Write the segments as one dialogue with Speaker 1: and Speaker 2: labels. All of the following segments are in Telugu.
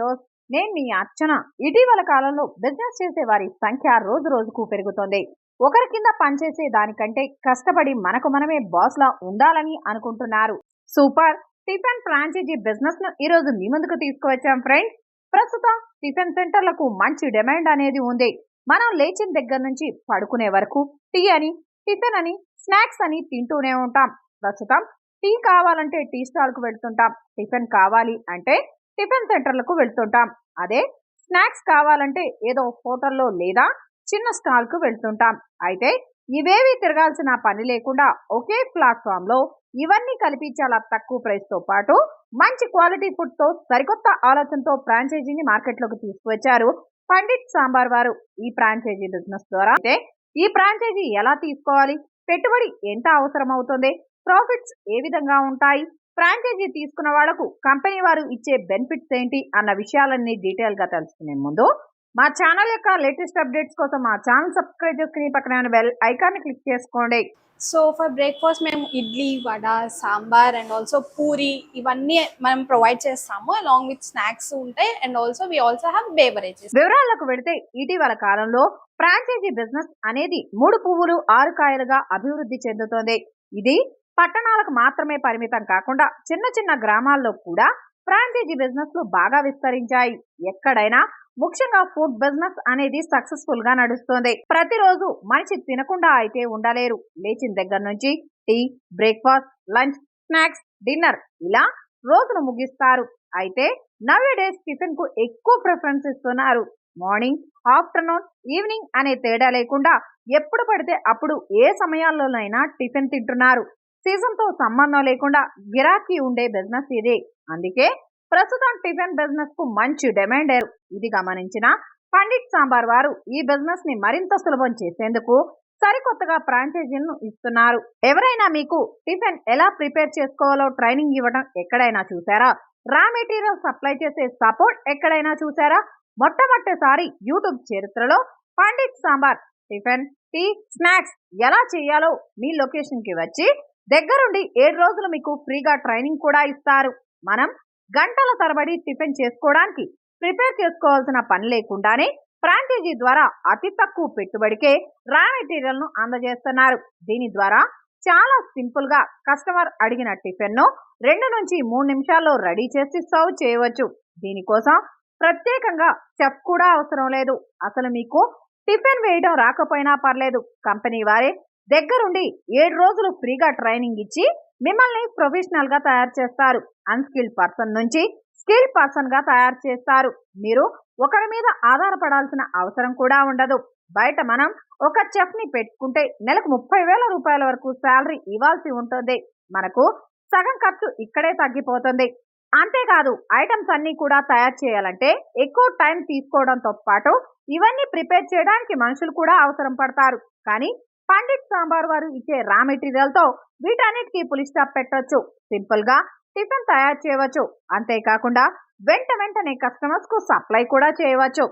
Speaker 1: వ్యూస్ నేను మీ అర్చన. ఇటీవల కాలంలో బిజినెస్ చేసే వారి సంఖ్య రోజు రోజుకు పెరుగుతోంది. ఒకరి కింద పనిచేసే దానికంటే కష్టపడి మనకు మనమే బాస్ లా ఉండాలని అనుకుంటున్నారు. సూపర్! టిఫిన్ ఫ్రాంచైజీ బిజినెస్ను ఈ రోజు మీ ముందుకు తీసుకువచ్చాం ఫ్రెండ్స్ ప్రస్తుతం టిఫిన్ సెంటర్లకు మంచి డిమాండ్ అనేది ఉంది. మనం లేచిన దగ్గర నుంచి పడుకునే వరకు టీ అని టిఫిన్ అని స్నాక్స్ అని తింటూనే ఉంటాం. ప్రస్తుతం టీ కావాలంటే టీ స్టాల్కు వెళ్తుంటాం. టిఫిన్ కావాలి అంటే టిఫిన్ సెంటర్లకు వెళ్తుంటాం. అదే స్నాక్స్ కావాలంటే ఏదో హోటల్లో లేదా చిన్న స్టాల్కు వెళ్తుంటాం. అయితే ఇవేవి తిరగాల్సిన పని లేకుండా ఒకే ప్లాట్ఫామ్లో ఇవన్నీ కలిపి చాలా తక్కువ ప్రైస్తో పాటు మంచి క్వాలిటీ ఫుడ్తో సరికొత్త ఆలోచనతో ఫ్రాంచైజీని మార్కెట్లోకి తీసుకువచ్చారు పండిట్ సాంబార్ వారు ఈ ఫ్రాంచైజీ బిజినెస్ ద్వారా. అయితే ఈ ఫ్రాంచైజీ ఎలా తీసుకోవాలి? పెట్టుబడి ఎంత అవసరం అవుతుంది ప్రాఫిట్స్ ఏ విధంగా ఉంటాయి? ఫ్రాంచైజీ తీసుకున్న వాళ్ళకు కంపెనీ వారు ఇచ్చే బెనిఫిట్స్ ఏంటి అన్న విషయాలన్నీ డీటెయిల్గా తెలుసుకునే ముందు మా ఛానల్ యొక్క లేటెస్ట్ అప్డేట్స్ కోసం మా ఛానల్ సబ్స్క్రైబ్ చేసుకుని పక్కన బెల్ ఐకాన్ క్లిక్ చేసుకోండి.
Speaker 2: సో ఫర్ బ్రేక్ఫాస్ట్ మేము ఇడ్లీ వడ సాంబార్ అండ్ ఆల్సో పూరి ఇవన్నీ మనం ప్రొవైడ్ చేస్తాము అలాంగ్ విత్ స్నాక్స్ ఉంటాయి and also we also have beverages
Speaker 1: వివరాలకు వెళితే ఇటీవల కాలంలో ఫ్రాంచైజీ బిజినెస్ అనేది మూడు పువ్వులు ఆరు కాయలుగా అభివృద్ధి చెందుతోంది. ఇది పట్టణాలకు మాత్రమే పరిమితం కాకుండా చిన్న చిన్న గ్రామాల్లో కూడా ఫ్రాంచైజీ బిజినెస్లు బాగా విస్తరించాయి. ఎక్కడైనా ముఖ్యంగా ఫుడ్ బిజినెస్ అనేది సక్సెస్ఫుల్గా నడుస్తోంది. ప్రతిరోజు మనిషి తినకుండా అయితే ఉండలేరు. లేచిన దగ్గర నుంచి tea breakfast lunch snacks dinner ఇలా రోజును ముగిస్తారు. అయితే నవ్య డేస్ టిఫిన్కు ఎక్కువ ప్రిఫరెన్స్ ఇస్తున్నారు. మార్నింగ్ ఆఫ్టర్నూన్ ఈవినింగ్ అనే తేడా లేకుండా ఎప్పుడు పడితే అప్పుడు ఏ సమయాల్లోనైనా టిఫిన్ తింటున్నారు. సీజన్తో సంబంధం లేకుండా గిరాకీ ఉండే బిజినెస్ ఇది. అందుకే ప్రస్తుతం టిఫిన్ బిజినెస్కు మంచి డిమాండ్ ఇది గమనించిన పండిట్ సాంబార్ వారు ఈ బిజినెస్ని మరింత సులభం చేసేందుకు సరికొత్తగా ఫ్రాంచైజీలను ఇస్తున్నారు. ఎవరైనా మీకు టిఫిన్ ఎలా ప్రిపేర్ చేసుకోవాలో ట్రైనింగ్ ఇవ్వడం ఎక్కడైనా చూసారా రా మెటీరియల్ సప్లై చేసే సపోర్ట్ ఎక్కడైనా చూసారా మొట్టమొదటిసారి యూట్యూబ్ చరిత్రలో Pandit Sambar tiffin tea snacks ఎలా చేయాలో మీ లొకేషన్కి వచ్చి దగ్గరుండి ఏడు రోజులు మీకు ఫ్రీగా ట్రైనింగ్ కూడా ఇస్తారు. మనం గంటల తరబడి టిఫిన్ చేసుకోవడానికి ప్రిపేర్ చేసుకోవాల్సిన పని లేకుండానే ఫ్రాంచైజీ ద్వారా అతి తక్కువ పెట్టుబడికే రా మెటీరియల్ను అందజేస్తున్నారు. దీని ద్వారా చాలా సింపుల్గా కస్టమర్ అడిగిన టిఫిన్ను రెండు నుంచి మూడు నిమిషాల్లో రెడీ చేసి సర్వ్ చేయవచ్చు. దీనికోసం ప్రత్యేకంగా చెఫ్ కూడా అవసరం లేదు. అసలు మీకు టిఫిన్ వేయడం రాకపోయినా పర్లేదు. కంపెనీ వారే దగ్గరుండి ఏడు రోజులు ఫ్రీగా ట్రైనింగ్ ఇచ్చి మిమ్మల్ని ప్రొఫెషనల్గా తయారు చేస్తారు. అన్స్కిల్డ్ పర్సన్ నుంచి స్కిల్ పర్సన్గా తయారు చేస్తారు. మీరు ఒకరి మీద ఆధారపడాల్సిన అవసరం కూడా ఉండదు. బయట మనం ఒక చెఫ్ని పెట్టుకుంటే నెలకు ముప్పై వేల రూపాయల వరకు శాలరీ ఇవ్వాల్సి ఉంటుంది. మనకు సగం ఖర్చు ఇక్కడే తగ్గిపోతుంది. అంతేకాదు ఐటమ్స్ అన్ని కూడా తయారు చేయాలంటే ఎక్కువ టైం తీసుకోవడంతో పాటు ఇవన్నీ ప్రిపేర్ చేయడానికి మనుషులు కూడా అవసరం పడతారు. కానీ పండిట్ సాంబార్ వారు ఇచ్చే రా మెటీరియల్తో వీటన్నిటికీ పులి స్టాప్ పెట్టొచ్చు. సింపుల్గా టిఫిన్ తయారు చేయవచ్చు. అంతేకాకుండా వెంట వెంటనే కస్టమర్స్కు సప్లై కూడా చేయవచ్చు.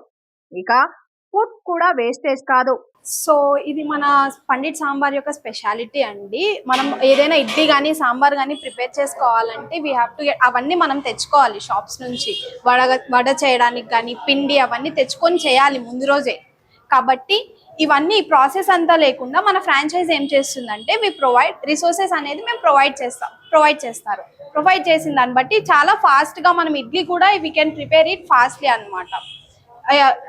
Speaker 1: ఇక ఫుడ్ కూడా వేస్టేజ్ కాదు.
Speaker 2: సో ఇది మన పండిట్ సాంబార్ యొక్క స్పెషాలిటీ అండి. మనం ఏదైనా ఇడ్లీ కానీ సాంబార్ కానీ ప్రిపేర్ చేసుకోవాలంటే వీ హ్యావ్ టు అవన్నీ మనం తెచ్చుకోవాలి షాప్స్ నుంచి. వడ వడ చేయడానికి కానీ పిండి అవన్నీ తెచ్చుకొని చేయాలి ముందు రోజే. కాబట్టి ఇవన్నీ ప్రాసెస్ అంతా లేకుండా మన ఫ్రాంచైజ్ ఏం చేస్తుందంటే మీ ప్రొవైడ్ రిసోర్సెస్ అనేది మేము ప్రొవైడ్ చేస్తాం ప్రొవైడ్ చేస్తారు. ప్రొవైడ్ చేసిన దాన్ని బట్టి చాలా ఫాస్ట్గా మనం ఇడ్లీ కూడా we can prepare it fastly అనమాట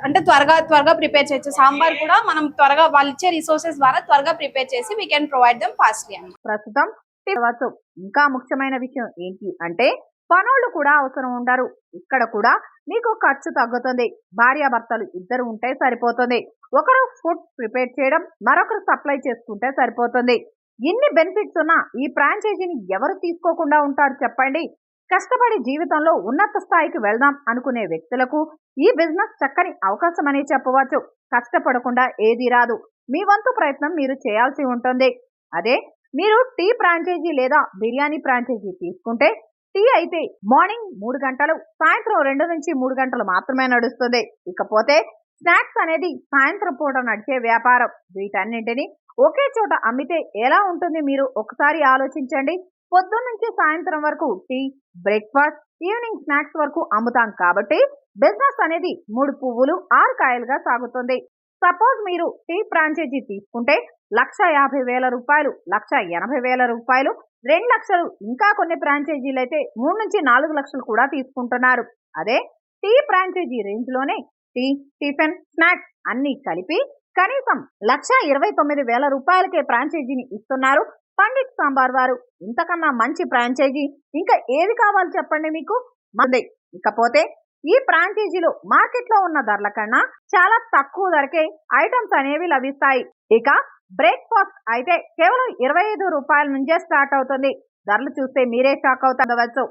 Speaker 2: అంటే త్వరగా త్వరగా ప్రిపేర్ చేయొచ్చు. సాంబార్ కూడా మనం త్వరగా వాళ్ళు ఇచ్చే రిసోర్సెస్ ద్వారా త్వరగా ప్రిపేర్ చేసి we can provide them fastly అనమాట
Speaker 1: ప్రస్తుతం ఇంకా ముఖ్యమైన విషయం ఏంటి అంటే పనులు కూడా అవసరం ఉండరు. ఇక్కడ కూడా మీకు ఖర్చు తగ్గుతుంది. భార్యాభర్తలు ఇద్దరు ఉంటే సరిపోతుంది. ఒకరు ఫుడ్ ప్రిపేర్ చేయడం మరొకరు సప్లై చేసుకుంటే సరిపోతుంది. ఇన్ని బెనిఫిట్స్ ఉన్న ఈ ఫ్రాంచైజీని ఎవరు తీసుకోకుండా ఉంటారు చెప్పండి. కష్టపడి జీవితంలో ఉన్నత స్థాయికి వెళ్దాం అనుకునే వ్యక్తులకు ఈ బిజినెస్ చక్కని అవకాశం అనే చెప్పవచ్చు. కష్టపడకుండా ఏది రాదు. మీ వంతు ప్రయత్నం మీరు చేయాల్సి ఉంటుంది. అదే మీరు టీ ఫ్రాంచైజీ లేదా బిర్యానీ ఫ్రాంచైజీ తీసుకుంటే టీ అయితే మార్నింగ్ మూడు గంటలు సాయంత్రం రెండు నుంచి మూడు గంటలు మాత్రమే నడుస్తుంది. ఇకపోతే స్నాక్స్ అనేది సాయంత్రం పూట నడిచే వ్యాపారం. వీటన్నింటినీ ఒకే చోట అమ్మితే ఎలా ఉంటుంది మీరు ఒకసారి ఆలోచించండి. పొద్దున్న నుంచి సాయంత్రం వరకు టీ బ్రేక్ఫాస్ట్ ఈవినింగ్ స్నాక్స్ వరకు అమ్ముతాం కాబట్టి బిజినెస్ అనేది మూడు పువ్వులు ఆరు కాయలుగా సాగుతుంది. సపోజ్ మీరు టీ ఫ్రాంచైజీ తీసుకుంటే లక్ష యాభై వేల రూపాయలు లక్ష ఎనభై వేల రూపాయలు రెండు లక్షలు ఇంకా కొన్ని ఫ్రాంచైజీలు అయితే మూడు నుంచి నాలుగు లక్షలు కూడా తీసుకుంటున్నారు. అదే టీ ఫ్రాంచైజీ రేంజ్లోనే టీ టిఫిన్ స్నాక్స్ అన్ని కలిపి కనీసం లక్ష ఇరవై తొమ్మిది వేల రూపాయలకే ఫ్రాంచైజీని ఇస్తున్నారు పండిత్ సాంబార్ వారు. ఇంతకన్నా మంచి ఫ్రాంచైజీ. ఇంకా ఏది కావాలి చెప్పండి మీకు? మంది ఇకపోతే ఈ ఫ్రాంచైజీలు మార్కెట్లో ఉన్న ధరల కన్నా చాలా తక్కువ ధరకే ఐటమ్స్ అనేవి లభిస్తాయి. ఇక బ్రేక్ఫాస్ట్ అయితే కేవలం ఇరవై ఐదు రూపాయల నుంచే స్టార్ట్ అవుతుంది. ధరలు చూస్తే మీరే షాక్ అవుతుండవచ్చు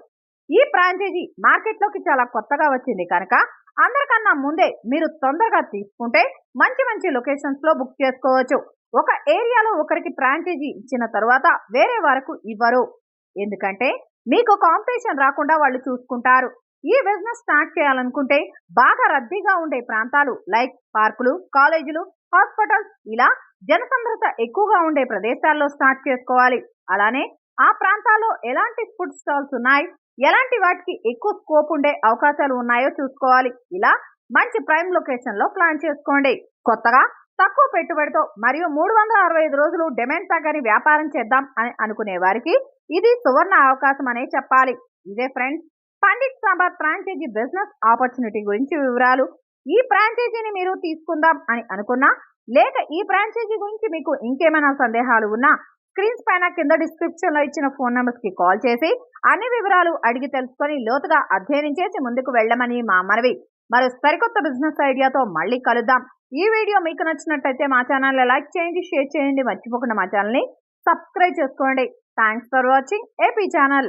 Speaker 1: ఈ ఫ్రాంచైజీ మార్కెట్లోకి చాలా కొత్తగా వచ్చింది కనుక అందరికన్నా ముందే మీరు తొందరగా తీసుకుంటే మంచి మంచి లొకేషన్స్లో బుక్ చేసుకోవచ్చు. ఒక ఏరియాలో ఒకరికి ఫ్రాంచైజీ ఇచ్చిన తర్వాత వేరే వరకు ఇవ్వరు. ఎందుకంటే మీకు కాంపిటీషన్ రాకుండా వాళ్ళు చూసుకుంటారు. ఈ బిజినెస్ స్టార్ట్ చేయాలనుకుంటే బాగా రద్దీగా ఉండే ప్రాంతాలు లైక్ పార్కులు కాలేజీలు హాస్పిటల్స్ ఇలా జనసంద్రత ఎక్కువగా ఉండే ప్రదేశాల్లో స్టార్ట్ చేసుకోవాలి. అలానే ఆ ప్రాంతాల్లో ఎలాంటి ఫుడ్ స్టాల్స్ ఉన్నాయి? ఎలాంటి వాటికి ఎక్కువ స్కోప్ ఉండే అవకాశాలు ఉన్నాయో చూసుకోవాలి. ఇలా మంచి ప్రైమ్ లొకేషన్లో ప్లాన్ చేసుకోండి. కొత్తగా తక్కువ పెట్టుబడితో మరియు మూడు వందల అరవై ఐదు రోజులు డిమాండ్ తగ్గని వ్యాపారం చేద్దాం అని అనుకునే వారికి ఇది సువర్ణ అవకాశం అనే చెప్పాలి. ఇదే friends Pandit Sambar franchise business opportunity గురించి వివరాలు. ఈ ఫ్రాంచైజీని మీరు తీసుకుందాం అని అనుకున్నా లేక ఈ ఫ్రాంచైజీ గురించి మీకు ఇంకేమైనా సందేహాలు ఉన్నా స్క్రీన్స్ పైన కింద డిస్క్రిప్షన్లో ఇచ్చిన ఫోన్ నెంబర్స్కి కాల్ చేసి అన్ని వివరాలు అడిగి తెలుసుకొని లోతుగా అధ్యయనం చేసి ముందుకు వెళ్ళమని మా మనవి. మరో సరికొత్త బిజినెస్ ఐడియాతో మళ్ళీ కలుద్దాం. ఈ వీడియో మీకు నచ్చినట్టయితే మా ఛానల్ లైక్ చేయండి షేర్ చేయండి మర్చిపోకుండా మా ఛానల్ని సబ్స్క్రైబ్ చేసుకోండి. Thanks for watching AP channel